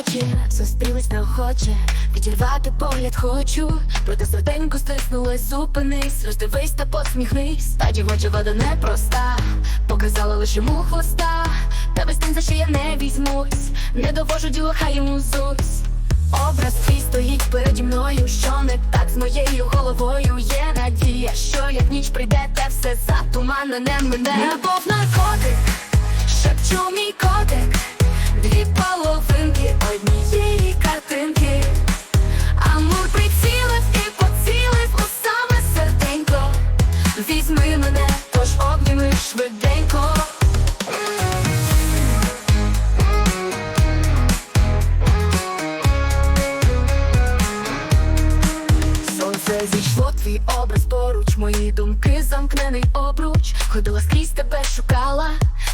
очі зустрілись неохоче, відірвати погляд хочу, проте серденько стиснулось, зупинись, роздивись та посміхнись. Та дівоча вода непроста, показала лише йому хвоста, та без за що я не візьмусь, не довожу діло, хай йому зусь. Образ твій стоїть переді мною, що не так з моєю головою? Є надія, що як ніч прийде, те все затуманене мене. Любов наркотик, шепчу мій котик, дві половинки однієї картинки. Амур прицілив і поцілив у саме серденько. Візьми мене, тож обніми швиденько. Сонце зійшло, твій образ поруч, мої думки замкнений обруч. Ходила скрізь тебе шукала,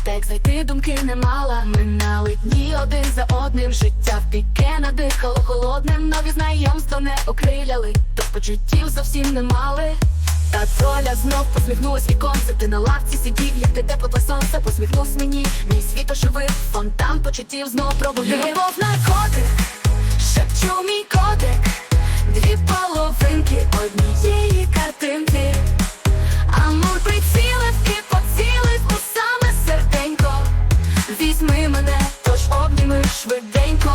та як знайти думки не мала. Минали дні один за одним, життя в піке надихало холодним. Нові знайомства не окриляли, то почуттів зовсім не мали. Та доля знов посміхнулась віконце, ти на лавці сидів, як ти тепле сонце, посміхнувся мені, мій світ оживив, фонтан почуттів знов пробудив. Любов наркотик, швиденько.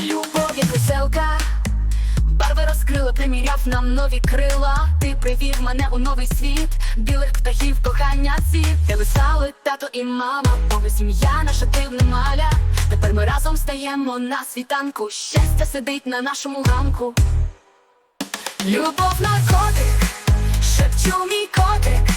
Любов як веселка, барви розкрила, приміряв нам нові крила. Ти привів мене у новий світ, білих птахів, кохання цвіт. Де висали тато і мама, повна сім'я, наша дивна маля. Тепер ми разом стаємо на світанку. Щастя сидить на нашому ганку. Любов наркотик, шепчу мій котик,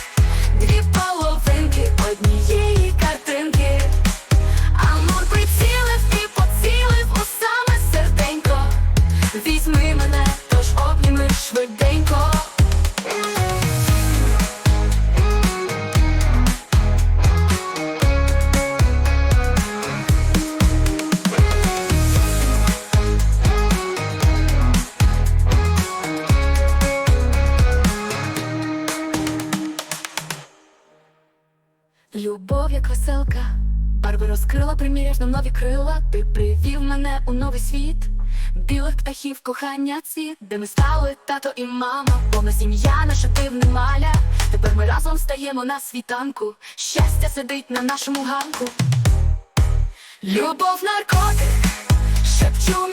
Любов як веселка, барви розкрила, приміряв нам нові крила. Ти привів мене у новий світ, білих птахів, кохання цвіт, де ми стали тато і мама, повна сім'я, наша дивна маля. Тепер ми разом стаємо на світанку. Щастя сидить на нашому ганку. Любов наркотик, шепчу